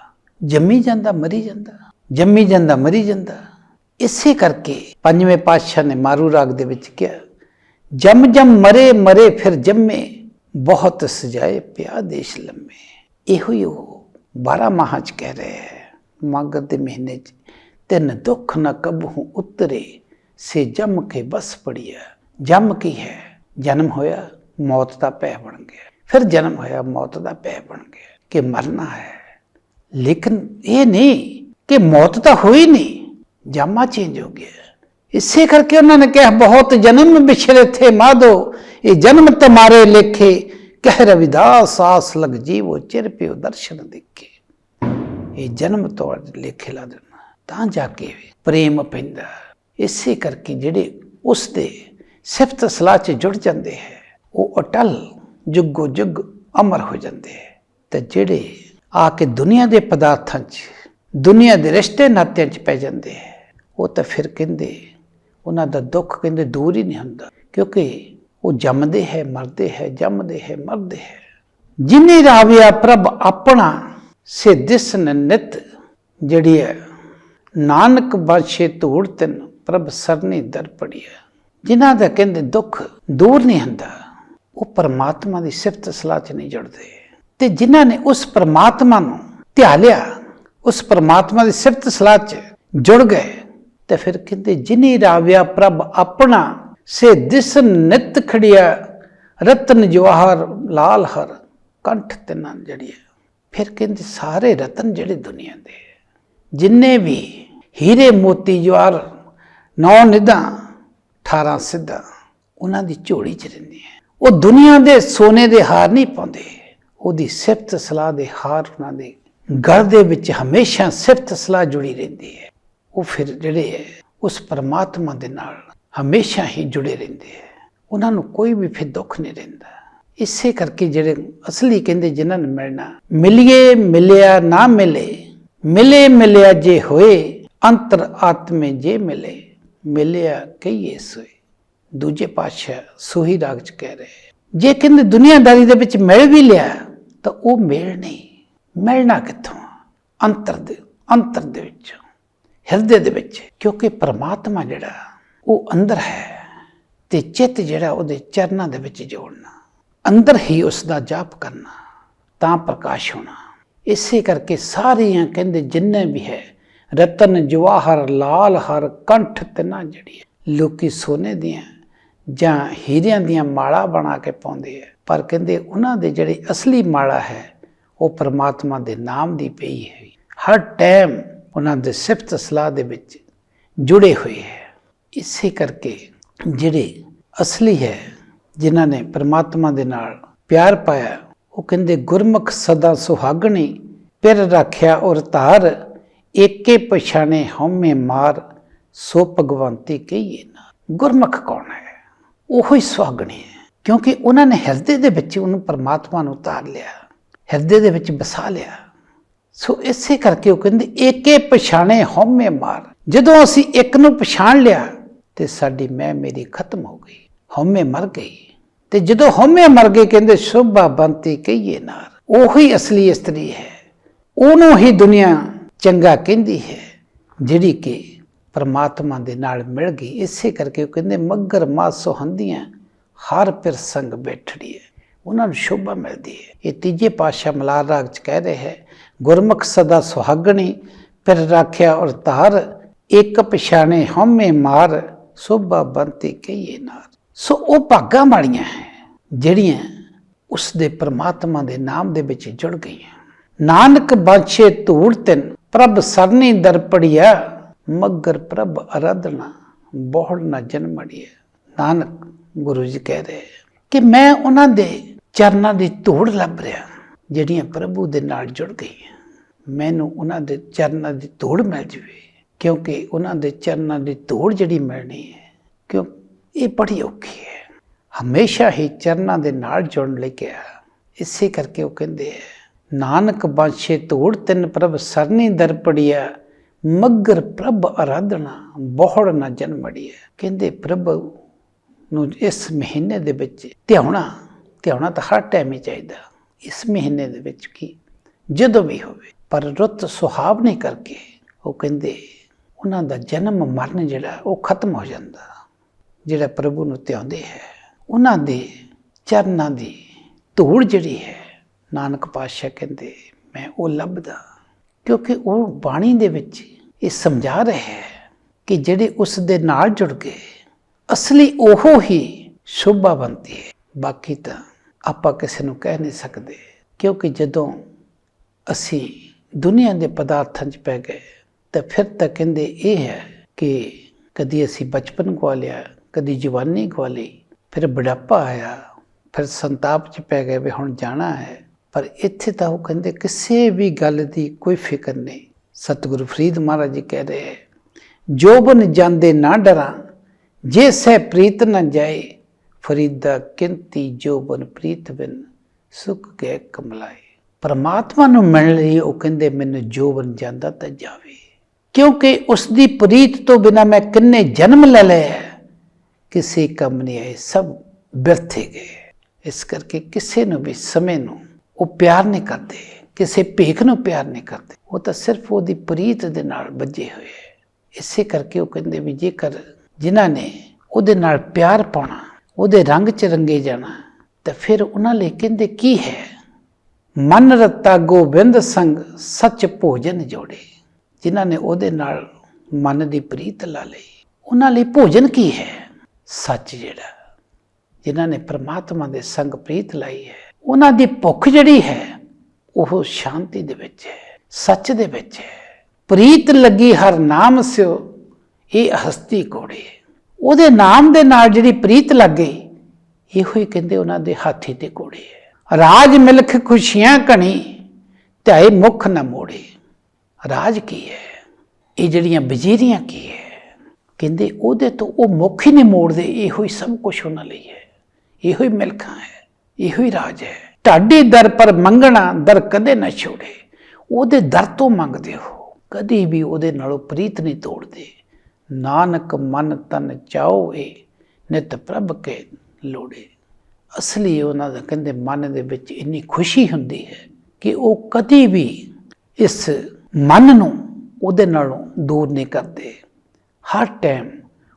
ਜੰਮੀ ਜਾਂਦਾ, ਮਰੀ ਜਾਂਦਾ। ਜੰਮੀ ਜਾਂਦਾ, ਮਰੀ ਜਾਂਦਾ। ਇਸੇ ਕਰਕੇ ਪੰਜਵੇਂ ਪਾਤਸ਼ਾਹ ਨੇ ਮਾਰੂ ਰਾਗ ਦੇ ਵਿੱਚ ਕਿਹਾ, ਜਮ ਜਮ ਮਰੇ ਮਰੇ ਫਿਰ ਜੰਮੇ, ਬਹੁਤ ਸਜਾਏ ਪਿਆ ਦੇਸ਼ ਲੰਮੇ। ਇਹੋ ਹੀ ਉਹ 12 ਮਾਹਾਂ ਚ ਕਹਿ ਰਹੇ ਹੈ। ਮਾਘ ਦੇ ਮਹੀਨੇ ਚ ਤਿੰਨ ਦੁੱਖ ਨ ਕਬਹੂ ਉਤਰੇ, ਸੇ ਜੰਮ ਕੇ ਬਸ ਪੜਿਆ ਜੰਮ ਕੀ ਹੈ? ਜਨਮ ਹੋਇਆ, ਮੌਤ ਦਾ ਭੈ ਬਣ ਗਿਆ। ਫਿਰ ਜਨਮ ਹੋਇਆ, ਮੌਤ ਦਾ ਭੈ ਬਣ ਗਿਆ। ਕਿ ਮਰਨਾ ਹੈ। ਲੇਕਿਨ ਇਹ ਨਹੀਂ ਕਿ ਮੌਤ ਤਾਂ ਹੋਈ ਨਹੀਂ, ਜਾਮਾ ਚੇਂਜ ਹੋ ਗਿਆ। ਇਸੇ ਕਰਕੇ ਉਹਨਾਂ ਨੇ ਕਿਹਾ, ਬਹੁਤ ਜਨਮ ਵਿਛੜੇ ਥੇ ਮਾਧੋ, ਇਹ ਜਨਮ ਤੁਮਾਰੇ ਲੇਖੇ। ਕਹਿ ਰਵਿਦਾਸ, ਆਸ ਲਗ ਜੀਵੋ, ਚਿਰ ਪਿਓ ਦਰਸ਼ਨ ਦੇਖੇ। ਇਹ ਜਨਮ ਤੁਹਾਡੇ ਲੇਖੇ ਲਾ ਦੇਣਾ। ਤਾਂ ਜਾ ਕੇ ਪ੍ਰੇਮ ਪੈਂਦਾ ਇਸੇ ਕਰਕੇ ਜਿਹੜੇ ਉਸ ਦੇ ਸਿਫਤ ਸਲਾਹ ਚ ਜੁੜ ਜਾਂਦੇ ਹੈ, ਉਹ ਅਟਲ ਜੁਗੋ ਜੁਗ ਅਮਰ ਹੋ ਜਾਂਦੇ ਹੈ। ਤੇ ਜਿਹੜੇ ਆ ਕੇ ਦੁਨੀਆ ਦੇ ਪਦਾਰਥਾਂ 'ਚ, ਦੁਨੀਆ ਦੇ ਰਿਸ਼ਤੇ ਨਾਤਿਆਂ 'ਚ ਪੈ ਜਾਂਦੇ ਹੈ, ਉਹ ਤਾਂ ਫਿਰ ਕਹਿੰਦੇ, ਉਹਨਾਂ ਦਾ ਦੁੱਖ ਕਹਿੰਦੇ ਦੂਰ ਹੀ ਨਹੀਂ ਹੁੰਦਾ, ਕਿਉਂਕਿ ਉਹ ਜੰਮਦੇ ਹੈ, ਮਰਦੇ ਹੈ, ਜੰਮਦੇ ਹੈ, ਮਰਦੇ ਹੈ। ਜਿਨੇ ਰਾਵਿਆ ਪ੍ਰਭ ਆਪਣਾ, ਸੇ ਦਿਸਨ ਨਿਤ ਜਿਹੜੀ ਹੈ ਨਾਨਕ ਬਾਸ਼ੇ ਧੂੜ ਤਨ, ਪ੍ਰਭ ਸਰਨੀ ਦਰ ਪੜਿਆ ਜਿਨ੍ਹਾਂ ਦਾ ਕਹਿੰਦੇ ਦੁੱਖ ਦੂਰ ਨਹੀਂ ਹੁੰਦਾ, ਉਹ ਪਰਮਾਤਮਾ ਦੀ ਸਿਫਤ ਸਲਾਹ 'ਚ ਨਹੀਂ ਜੁੜਦੇ। ਤੇ ਜਿਨ੍ਹਾਂ ਨੇ ਉਸ ਪਰਮਾਤਮਾ ਨੂੰ ਧਿਆ ਲਿਆ, ਉਸ ਪਰਮਾਤਮਾ ਦੀ ਸਿਫਤ ਸਲਾਹ 'ਚ ਜੁੜ ਗਏ, ਤੇ ਫਿਰ ਕਹਿੰਦੇ ਜਿਨੀ ਰਾਵਿਆ ਪ੍ਰਭ ਆਪਣਾ, ਸੇ ਦਿਸ ਨਿਤ ਖੜਿਆ ਰਤਨ ਜਵਾਹਰ ਲਾਲ ਹਰ, ਕੰਠ ਤਿਨਾਂ ਜਿਹੜੀ ਹੈ ਫਿਰ ਕਹਿੰਦੇ ਸਾਰੇ ਰਤਨ ਜਿਹੜੇ ਦੁਨੀਆ ਦੇ ਜਿੰਨੇ ਵੀ ਹੀਰੇ ਮੋਤੀ ਜਵਾਹਰ ਨੌ ਨਿਧਾਂ 18 ਸਿੱਧਾ, ਉਹਨਾਂ ਦੀ ਝੋਲੀ 'ਚ ਰਹਿੰਦੀ ਹੈ ਉਹ ਦੁਨੀਆ ਦੇ ਸੋਨੇ ਦੇ ਹਾਰ ਨਹੀਂ ਪਾਉਂਦੇ। ਉਹਦੀ ਸਿਫਤ ਸਲਾਹ ਦੇ ਹਾਰ ਉਹਨਾਂ ਦੇ ਗਲ ਦੇ ਵਿੱਚ ਹਮੇਸ਼ਾ ਸਿਫਤ ਸਲਾਹ ਜੁੜੀ ਰਹਿੰਦੀ ਹੈ। ਉਹ ਫਿਰ ਜਿਹੜੇ ਹੈ, ਉਸ ਪਰਮਾਤਮਾ ਦੇ ਨਾਲ ਹਮੇਸ਼ਾ ਹੀ ਜੁੜੇ ਰਹਿੰਦੇ ਹੈ। ਉਹਨਾਂ ਨੂੰ ਕੋਈ ਵੀ ਫਿਰ ਦੁੱਖ ਨਹੀਂ ਰਹਿੰਦਾ। ਇਸੇ ਕਰਕੇ ਜਿਹੜੇ ਅਸਲੀ ਕਹਿੰਦੇ ਜਿਨ੍ਹਾਂ ਨੂੰ ਮਿਲਣਾ, ਮਿਲਿਏ, ਮਿਲਿਆ ਨਾ ਮਿਲੇ ਮਿਲੇ ਮਿਲਿਆ ਜੇ ਹੋਏ, ਅੰਤਰ ਆਤਮੇ ਜੇ ਮਿਲੇ, ਮਿਲਿਆ ਕਹੀਏ ਸੋਏ। ਦੂਜੇ ਪਾਤਸ਼ਾਹ ਸੋਹੀ ਰਾਗ ਚ ਕਹਿ ਰਹੇ ਜੇ ਕਹਿੰਦੇ ਦੁਨੀਆਦਾਰੀ ਦੇ ਵਿੱਚ ਮਿਲ ਵੀ ਲਿਆ, ਤਾਂ ਉਹ ਮਿਲ ਨਹੀਂ ਮਿਲਣਾ ਕਿੱਥੋਂ ਅੰਤਰ ਦੇ ਅੰਤਰ ਦੇ ਵਿੱਚ। ਹਿਰਦੇ ਦੇ ਵਿੱਚ। ਕਿਉਂਕਿ ਪਰਮਾਤਮਾ ਜਿਹੜਾ, ਉਹ ਅੰਦਰ ਹੈ ਤੇ ਚਿੱਤ ਜਿਹੜਾ ਉਹਦੇ ਚਰਨਾਂ ਦੇ ਵਿੱਚ ਜੋੜਨਾ। ਅੰਦਰ ਹੀ ਉਸ ਦਾ ਜਾਪ ਕਰਨਾ, ਤਾਂ ਪ੍ਰਕਾਸ਼ ਹੋਣਾ। ਇਸੇ ਕਰਕੇ ਸਾਰੀਆਂ ਕਹਿੰਦੇ ਜਿੰਨੇ ਵੀ ਹੈ, ਰਤਨ ਜਵਾਹਰ ਲਾਲ ਹਰ ਕੰਠ ਤਿੰਨਾਂ ਜਿਹੜੀ ਹੈ, ਲੋਕੀ ਸੋਨੇ ਦੀਆਂ ਜਾਂ ਹੀਰਿਆਂ ਦੀਆਂ ਮਾਲਾ ਬਣਾ ਕੇ ਪਾਉਂਦੇ ਆ ਪਰ ਕਹਿੰਦੇ ਉਹਨਾਂ ਦੇ ਜਿਹੜੇ ਅਸਲੀ ਮਾਲਾ ਹੈ, ਉਹ ਪਰਮਾਤਮਾ ਦੇ ਨਾਮ ਦੀ ਪਈ ਹੈ। ਹਰ ਟਾਈਮ ਉਹਨਾਂ ਦੇ ਸਿਫਤ ਸਲਾਹ ਦੇ ਵਿੱਚ ਜੁੜੇ ਹੋਏ ਹੈ। ਇਸੇ ਕਰਕੇ ਜਿਹੜੇ ਅਸਲੀ ਹੈ, ਜਿਨ੍ਹਾਂ ਨੇ ਪਰਮਾਤਮਾ ਦੇ ਨਾਲ ਪਿਆਰ ਪਾਇਆ ਉਹ ਕਹਿੰਦੇ, ਗੁਰਮੁਖ ਸਦਾ ਸੁਹਾਗਣੀ ਪਿਰ ਰੱਖਿਆ ਔਰ ਧਾਰ, ਏਕੇ ਪਛਾਣੇ ਹਉਮੈ ਮਾਰ, ਸੋ ਭਗਵੰਤੀ ਕਹੀਏ ਨਾ। ਗੁਰਮੁਖ ਕੌਣ ਹੈ? ਉਹੋ ਹੀ ਸੁਹਾਗਣੀ ਹੈ, ਕਿਉਂਕਿ ਉਹਨਾਂ ਨੇ ਹਿਰਦੇ ਦੇ ਵਿੱਚ ਉਹਨੂੰ ਪਰਮਾਤਮਾ ਨੂੰ ਉਤਾਰ ਲਿਆ, ਹਿਰਦੇ ਦੇ ਵਿੱਚ ਵਸਾ ਲਿਆ। ਸੋ ਇਸੇ ਕਰਕੇ ਉਹ ਕਹਿੰਦੇ, ਏਕੇ ਪਛਾਣੇ ਹਉਮੈ ਮਾਰ, ਜਦੋਂ ਅਸੀਂ ਇੱਕ ਨੂੰ ਪਛਾਣ ਲਿਆ, ਤੇ ਸਾਡੀ ਮੈਂ ਮੇਰੀ ਖਤਮ ਹੋ ਗਈ, ਹਉਮੈ ਮਰ ਗਈ। ਤੇ ਜਦੋਂ ਹਉਮੈ ਮਰ ਗਏ, ਕਹਿੰਦੇ ਸ਼ੋਭਾ ਬੰਤੀ ਕਹੀਏ ਨਾਰ। ਉਹੀ ਅਸਲੀ ਇਸਤਰੀ ਹੈ। ਉਹਨੂੰ ਹੀ ਦੁਨੀਆ ਚੰਗਾ ਕਹਿੰਦੀ ਹੈ, ਜਿਹੜੀ ਕਿ ਪਰਮਾਤਮਾ ਦੇ ਨਾਲ ਮਿਲ ਗਈ। ਇਸੇ ਕਰਕੇ ਉਹ ਕਹਿੰਦੇ, ਮੱਗਰ ਮਾਸੋ ਹੰਦੀਆਂ, ਹਰ ਪਿਰ ਸੰਗ ਬੈਠੜੀ ਹੈ। ਉਹਨਾਂ ਨੂੰ ਸ਼ੋਭਾ ਮਿਲਦੀ ਹੈ। ਇਹ ਤੀਜੇ ਪਾਤਸ਼ਾਹ ਮਲਾਰ ਰਾਗ ਚ ਕਹਿ ਰਹੇ ਹੈ, ਗੁਰਮੁਖ ਸਦਾ ਸੁਹਾਗਣੀ, ਫਿਰ ਰਾਖਿਆ ਔਰ ਧਾਰ ਇੱਕ ਪਛਾਣੇ ਹਉਮੈ ਮਾਰ, ਸੋਭਾ ਬੰਤੀ ਕਹੀਏ ਨਾਰ। ਸੋ ਉਹ ਭਾਗਾਂ ਵਾਲੀਆਂ ਹੈ, ਜਿਹੜੀਆਂ ਉਸ ਦੇ ਪ੍ਰਮਾਤਮਾ ਦੇ ਨਾਮ ਦੇ ਵਿੱਚ ਜੁੜ ਗਈਆਂ। ਨਾਨਕ ਬਾਛੇ ਧੂੜ ਤਿਨ, ਪ੍ਰਭ ਸਰਨੀ ਦਰ ਮਗਰ ਪ੍ਰਭ ਅਰਾਧਨਾ, ਬਹੁੜ ਨਾ ਜਨਮੜਿਆ ਨਾਨਕ ਗੁਰੂ ਜੀ ਕਹਿ ਰਹੇ ਕਿ ਮੈਂ ਉਹਨਾਂ ਦੇ ਚਰਨਾਂ ਦੀ ਧੂੜ ਲੱਭ ਰਿਹਾ, ਜਿਹੜੀਆਂ ਪ੍ਰਭੂ ਦੇ ਨਾਲ ਜੁੜ ਗਈਆਂ। ਮੈਨੂੰ ਉਹਨਾਂ ਦੇ ਚਰਨਾਂ ਦੀ ਧੂੜ ਮਿਲ ਜਵੇ, ਕਿਉਂਕਿ ਉਹਨਾਂ ਦੇ ਚਰਨਾਂ ਦੀ ਧੂੜ ਜਿਹੜੀ ਮਿਲਣੀ ਹੈ, ਕਿਉਂ ਇਹ ਬੜੀ ਔਖੀ ਹੈ। ਹਮੇਸ਼ਾ ਹੀ ਚਰਨਾਂ ਦੇ ਨਾਲ ਜੁੜਨ ਲਈ ਕਿਹਾ। ਇਸੇ ਕਰਕੇ ਉਹ ਕਹਿੰਦੇ ਹੈ, ਨਾਨਕ ਬਾਛੇ ਧੂੜ, ਤਿੰਨ ਪ੍ਰਭ ਸਰਨੀ ਦਰ ਪੜਿਆ। ਮਗਰ ਪ੍ਰਭ ਆਰਾਧਨਾ ਬਹੁੜ ਨਾ ਜਨਮੜੀਆ ਕਹਿੰਦੇ, ਪ੍ਰਭ ਨੂੰ ਇਸ ਮਹੀਨੇ ਦੇ ਵਿੱਚ ਧਿਆਉਣਾ ਧਿਆਉਣਾ ਤਾਂ ਹਰ ਟਾਈਮ ਹੀ ਚਾਹੀਦਾ। ਇਸ ਮਹੀਨੇ ਦੇ ਵਿੱਚ ਕੀ? ਜਦੋਂ ਵੀ ਹੋਵੇ, ਪਰ ਰੁੱਤ ਸੁਹਾਵਣੀ ਕਰਕੇ। ਉਹ ਕਹਿੰਦੇ, ਉਹਨਾਂ ਦਾ ਜਨਮ ਮਰਨ ਜਿਹੜਾ, ਉਹ ਖਤਮ ਹੋ ਜਾਂਦਾ। ਜਿਹੜਾ ਪ੍ਰਭੂ ਨੂੰ ਧਿਆਉਂਦੇ ਹੈ, ਉਹਨਾਂ ਦੇ ਚਰਨਾਂ ਦੀ ਧੂੜ ਜਿਹੜੀ ਹੈ, ਨਾਨਕ ਪਾਤਸ਼ਾਹ ਕਹਿੰਦੇ, ਮੈਂ ਉਹ ਲੱਭਦਾ ਕਿਉਂਕਿ ਉਹ ਬਾਣੀ ਦੇ ਵਿੱਚ ਇਹ ਸਮਝਾ ਰਿਹਾ ਹੈ ਕਿ ਜਿਹੜੇ ਉਸ ਦੇ ਨਾਲ ਜੁੜ ਗਏ, ਅਸਲੀ ਉਹ ਹੀ ਸ਼ੋਭਾ ਬਣਦੀ ਹੈ। ਬਾਕੀ ਤਾਂ ਆਪਾਂ ਕਿਸੇ ਨੂੰ ਕਹਿ ਨਹੀਂ ਸਕਦੇ ਕਿਉਂਕਿ ਜਦੋਂ ਅਸੀਂ ਦੁਨੀਆ ਦੇ ਪਦਾਰਥਾਂ 'ਚ ਪੈ ਗਏ, ਤਾਂ ਫਿਰ ਤਾਂ ਕਹਿੰਦੇ ਇਹ ਹੈ ਕਿ ਕਦੀ ਅਸੀਂ ਬਚਪਨ ਗਵਾ ਲਿਆ ਕਦੀ ਜਵਾਨੀ ਗਵਾ ਲਈ ਫਿਰ ਬੁਢਾਪਾ ਆਇਆ ਫਿਰ ਸੰਤਾਪ 'ਚ ਪੈ ਗਏ ਵੀ ਹੁਣ ਜਾਣਾ ਹੈ। ਪਰ ਇੱਥੇ ਤਾਂ ਉਹ ਕਹਿੰਦੇ ਕਿਸੇ ਵੀ ਗੱਲ ਦੀ ਕੋਈ ਫਿਕਰ ਨਹੀਂ। ਸਤਿਗੁਰੂ ਫਰੀਦ ਮਹਾਰਾਜ ਜੀ ਕਹਿ ਰਹੇ ਹੈ, ਜੋਬਨ ਜਾਂਦੇ ਨਾ ਡਰਾਂ ਜੇ ਸਹਿ ਪ੍ਰੀਤ ਨਾ ਜਾਏ ਫਰੀਦਾ ਕਿੰਤੀ ਜੋਬਨ ਪ੍ਰੀਤ ਬਿਨ ਸੁਖ ਗਏ ਕਮਲਾਏ। ਪਰਮਾਤਮਾ ਨੂੰ ਮਿਲਣ ਲਈ ਉਹ ਕਹਿੰਦੇ ਮੈਨੂੰ ਜੋਬਨ ਜਾਂਦਾ ਤਾਂ ਜਾਵੇ। ਕਿਉਂਕਿ ਉਸ ਦੀ ਪ੍ਰੀਤ ਤੋਂ ਬਿਨਾ ਮੈਂ ਕਿੰਨੇ ਜਨਮ ਲੈ ਲਏ ਹੈ, ਕਿਸੇ ਕੰਮ ਨਹੀਂ ਆਏ, ਸਭ ਬਿਰਥੇ ਗਏ। ਇਸ ਕਰਕੇ ਕਿਸੇ ਨੂੰ ਵੀ ਸਮੇਂ ਨੂੰ ਉਹ ਪਿਆਰ ਨਹੀਂ ਕਰਦੇ, ਕਿਸੇ ਭੇਖ ਨੂੰ ਪਿਆਰ ਨਹੀਂ ਕਰਦੇ। ਉਹ ਤਾਂ ਸਿਰਫ ਉਹਦੀ ਪ੍ਰੀਤ ਦੇ ਨਾਲ ਬੱਝੇ ਹੋਏ ਹੈ। ਇਸੇ ਕਰਕੇ ਉਹ ਕਹਿੰਦੇ ਵੀ ਜੇਕਰ ਜਿਨ੍ਹਾਂ ਨੇ ਉਹਦੇ ਨਾਲ ਪਿਆਰ ਪਾਉਣਾ, ਉਹਦੇ ਰੰਗ 'ਚ ਰੰਗੇ ਜਾਣਾ, ਤਾਂ ਫਿਰ ਉਹਨਾਂ ਲਈ ਕਹਿੰਦੇ ਕੀ ਹੈ? ਮਨ ਰਤਾ ਗੋਬਿੰਦ ਸੰਗ ਸੱਚ ਭੋਜਨ ਜੋੜੇ। ਜਿਨ੍ਹਾਂ ਨੇ ਉਹਦੇ ਨਾਲ ਮਨ ਦੀ ਪ੍ਰੀਤ ਲਾ ਲਈ, ਉਹਨਾਂ ਲਈ ਭੋਜਨ ਕੀ ਹੈ? ਸੱਚ ਜਿਹੜਾ, ਜਿਨ੍ਹਾਂ ਨੇ ਪ੍ਰਮਾਤਮਾ ਦੇ ਸੰਗ ਪ੍ਰੀਤ ਲਾਈ ਹੈ, ਉਹਨਾਂ ਦੀ ਭੁੱਖ ਜਿਹੜੀ ਹੈ, ਉਹ ਸ਼ਾਂਤੀ ਦੇ ਵਿੱਚ ਹੈ, ਸੱਚ ਦੇ ਵਿੱਚ ਹੈ। ਪ੍ਰੀਤ ਲੱਗੀ ਹਰ ਨਾਮ ਸਿਓ, ਇਹ ਹਸਤੀ ਕੋੜੇ ਉਹਦੇ ਨਾਮ ਦੇ ਨਾਲ ਜਿਹੜੀ ਪ੍ਰੀਤ ਲੱਗ ਗਈ, ਇਹੋ ਹੀ ਕਹਿੰਦੇ ਉਹਨਾਂ ਦੇ ਹਾਥੀ ਤੇ ਕੋੜੇ ਹੈ। ਰਾਜ ਮਿਲਖ ਖੁਸ਼ੀਆਂ ਕਣੀ ਧਾਏ ਮੁਖ ਨਾ ਮੋੜੇ। ਰਾਜ ਕੀ ਹੈ? ਇਹ ਜਿਹੜੀਆਂ ਵਜ਼ੀਰੀਆਂ ਕੀ ਹੈ? ਕਹਿੰਦੇ, ਉਹਦੇ ਤੋਂ ਉਹ ਮੁੱਖ ਹੀ ਨਹੀਂ ਮੋੜਦੇ, ਇਹੋ ਹੀ ਸਭ ਕੁਝ ਉਹਨਾਂ ਲਈ ਹੈ। ਇਹੋ ਹੀ ਮਿਲਖਾਂ ਹੈ, ਇਹੋ ਹੀ ਰਾਜ ਹੈ। ਢਾਡੀ ਦਰ ਪਰ ਮੰਗਣਾ, ਦਰ ਕਦੇ ਨਾ ਛੋੜੇ। ਉਹਦੇ ਦਰ ਤੋਂ ਮੰਗਦੇ ਹੋ, ਕਦੀ ਵੀ ਉਹਦੇ ਨਾਲੋਂ ਪ੍ਰੀਤ ਨਹੀਂ ਤੋੜਦੇ। ਨਾਨਕ ਮਨ ਤਨ ਚਾਓ ਏ ਨਿਤ ਪ੍ਰਭ ਕੇ ਲੋੜੇ। ਅਸਲੀ ਉਹਨਾਂ ਦਾ ਕਹਿੰਦੇ, ਮਨ ਦੇ ਵਿੱਚ ਇੰਨੀ ਖੁਸ਼ੀ ਹੁੰਦੀ ਹੈ ਕਿ ਉਹ ਕਦੀ ਵੀ ਇਸ ਮਨ ਨੂੰ ਉਹਦੇ ਨਾਲੋਂ ਦੂਰ ਨਹੀਂ ਕਰਦੇ। ਹਰ ਟਾਈਮ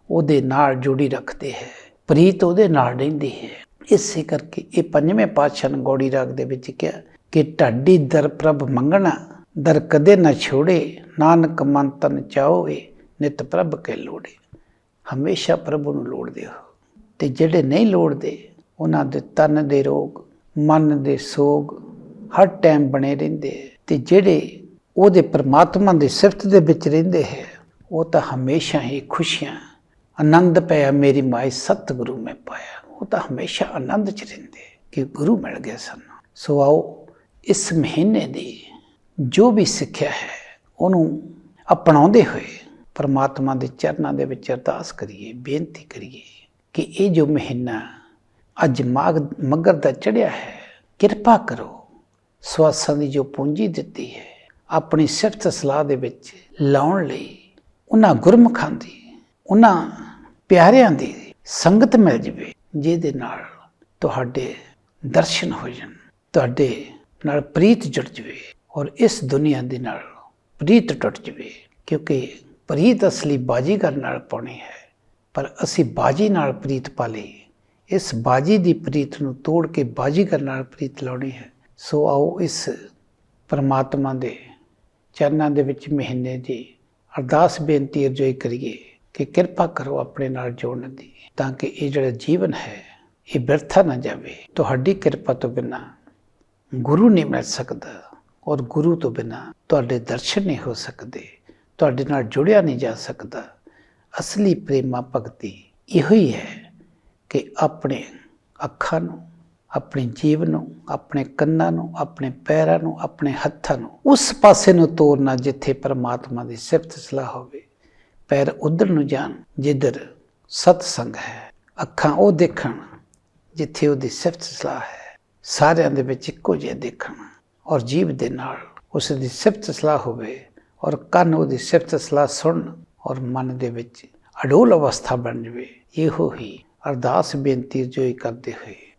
ਉਹਦੇ ਨਾਲ ਜੁੜੀ ਰੱਖਦੇ ਹੈ, ਪ੍ਰੀਤ ਉਹਦੇ ਨਾਲ ਰਹਿੰਦੀ ਹੈ। ਇਸੇ ਕਰਕੇ ਇਹ ਪੰਜਵੇਂ ਪਾਤਸ਼ਾਹ ਨੇ ਗੌੜੀ ਰਾਗ ਦੇ ਵਿੱਚ ਕਿਹਾ ਕਿ ਢਾਡੀ ਦਰ ਪ੍ਰਭ ਮੰਗਣਾ, ਦਰ ਕਦੇ ਨਾ ਛੋੜੇ, ਨਾਨਕ ਮਨ ਤਨ ਚਾਓਏ ਨਿਤ ਪ੍ਰਭ ਕੇ ਲੋੜੇ। ਹਮੇਸ਼ਾ ਪ੍ਰਭੂ ਨੂੰ ਲੋੜਦੇ ਹੋ ਤੇ ਜਿਹੜੇ ਨਹੀਂ ਲੋੜਦੇ, ਉਹਨਾਂ ਦੇ ਤਨ ਦੇ ਰੋਗ, ਮਨ ਦੇ ਸੋਗ ਹਰ ਟਾਈਮ ਬਣੇ ਰਹਿੰਦੇ ਹੈ। ਤੇ ਜਿਹੜੇ ਉਹਦੇ ਪਰਮਾਤਮਾ ਦੇ ਸਿਫਤ ਦੇ ਵਿੱਚ ਰਹਿੰਦੇ ਹੈ ਉਹ ਤਾਂ ਹਮੇਸ਼ਾ ਹੀ ਖੁਸ਼ੀਆਂ ਆਨੰਦ ਪਿਆ ਮੇਰੀ ਮਾਈ ਸਤਿਗੁਰੂ ਮੈਂ ਪਾਇਆ। ਉਹ ਤਾਂ ਹਮੇਸ਼ਾ ਆਨੰਦ ਚ ਰਹਿੰਦੇ ਕਿ ਗੁਰੂ ਮਿਲ ਗਿਆ ਸਾਨੂੰ। ਸੋ ਆਓ ਇਸ ਮਹੀਨੇ ਦੀ ਜੋ ਵੀ ਸਿੱਖਿਆ ਹੈ, ਉਹਨੂੰ ਅਪਣਾਉਂਦੇ ਹੋਏ ਪਰਮਾਤਮਾ ਦੇ ਚਰਨਾਂ ਦੇ ਵਿੱਚ ਅਰਦਾਸ ਕਰੀਏ, ਬੇਨਤੀ ਕਰੀਏ ਕਿ ਇਹ ਜੋ ਮਹੀਨਾ ਅੱਜ ਮਾਘ, ਮਗਰ ਦਾ ਚੜਿਆ ਹੈ, ਕਿਰਪਾ ਕਰੋ। ਸਵਾਸਾਂ ਦੀ ਜੋ ਪੂੰਜੀ ਦਿੱਤੀ ਹੈ, ਆਪਣੀ ਸਿਫਤ ਸਲਾਹ ਦੇ ਵਿੱਚ ਲਾਉਣ ਲਈ ਉਹਨਾਂ ਗੁਰਮੁਖਾਂ ਦੀ, ਉਹਨਾਂ ਪਿਆਰਿਆਂ ਦੀ ਸੰਗਤ ਮਿਲ ਜਵੇ, ਜਿਹਦੇ ਨਾਲ ਤੁਹਾਡੇ ਦਰਸ਼ਨ ਹੋ ਜਾਣ, ਤੁਹਾਡੇ ਨਾਲ ਪ੍ਰੀਤ ਜੁੜ ਜਵੇ ਔਰ ਇਸ ਦੁਨੀਆ ਦੇ ਨਾਲ ਪ੍ਰੀਤ ਟੁੱਟ ਜਵੇ, ਕਿਉਂਕਿ ਪ੍ਰੀਤ ਅਸਲੀ ਬਾਜ਼ੀ ਕਰਨ ਨਾਲ ਪਾਉਣੀ ਹੈ, ਪਰ ਅਸੀਂ ਬਾਜੀ ਨਾਲ ਪ੍ਰੀਤ ਪਾ ਲਈ। ਇਸ ਬਾਜੀ ਦੀ ਪ੍ਰੀਤ ਨੂੰ ਤੋੜ ਕੇ ਬਾਜ਼ੀ ਕਰਨ ਨਾਲ ਪ੍ਰੀਤ ਲਾਉਣੀ ਹੈ। ਸੋ ਆਓ ਇਸ ਪਰਮਾਤਮਾ ਦੇ ਚਰਨਾਂ ਦੇ ਵਿੱਚ ਮਹੀਨੇ ਦੀ ਅਰਦਾਸ ਬੇਨਤੀ ਅਰਜ਼ੋਈ ਕਰੀਏ ਕਿ ਕਿਰਪਾ ਕਰੋ ਆਪਣੇ ਨਾਲ ਜੋੜਨ ਦੀ, ਤਾਂ ਕਿ ਇਹ ਜਿਹੜਾ ਜੀਵਨ ਹੈ, ਇਹ ਬਿਰਥਾ ਨਾ ਜਾਵੇ। ਤੁਹਾਡੀ ਕਿਰਪਾ ਤੋਂ ਬਿਨਾ ਗੁਰੂ ਨਹੀਂ ਮਿਲ ਸਕਦਾ ਔਰ ਗੁਰੂ ਤੋਂ ਬਿਨਾ ਤੁਹਾਡੇ ਦਰਸ਼ਨ ਨਹੀਂ ਹੋ ਸਕਦੇ, ਤੁਹਾਡੇ ਨਾਲ ਜੁੜਿਆ ਨਹੀਂ ਜਾ ਸਕਦਾ। ਅਸਲੀ ਪ੍ਰੇਮਾ ਭਗਤੀ ਇਹੋ ਹੀ ਹੈ ਕਿ ਆਪਣੇ ਅੱਖਾਂ ਨੂੰ ਆਪਣੇ ਜੀਵ ਨੂੰ, ਆਪਣੇ ਕੰਨਾਂ ਨੂੰ, ਆਪਣੇ ਪੈਰਾਂ ਨੂੰ, ਆਪਣੇ ਹੱਥਾਂ ਨੂੰ, ਉਸ ਪਾਸੇ ਨੂੰ ਤੋਰਨਾ ਜਿੱਥੇ ਪਰਮਾਤਮਾ ਦੀ ਸਿਫਤ ਸਲਾਹ ਹੋਵੇ। ਪੈਰ ਉਧਰ ਨੂੰ ਜਾਣ, ਜਿੱਧਰ ਸਤ ਸੰਗ ਹੈ। ਅੱਖਾਂ ਉਹ ਦੇਖਣ, ਜਿੱਥੇ ਉਹਦੀ ਸਿਫਤ ਸਲਾਹ ਹੈ। ਸਾਰਿਆਂ ਦੇ ਵਿੱਚ ਇੱਕੋ ਜਿਹਾ ਦੇਖਣ ਔਰ ਜੀਵ ਦੇ ਨਾਲ ਉਸ ਦੀ ਸਿਫਤ ਸਲਾਹ ਹੋਵੇ ਔਰ ਕੰਨ ਉਹਦੀ ਸਿਫਤ ਸਲਾਹ ਸੁਣਨ ਔਰ ਮਨ ਦੇ ਵਿੱਚ ਅਡੋਲ ਅਵਸਥਾ ਬਣ ਜਵੇ। ਇਹੋ ਹੀ ਅਰਦਾਸ ਬੇਨਤੀ ਜੋ ਇਹ ਕਰਦੇ ਹੋਏ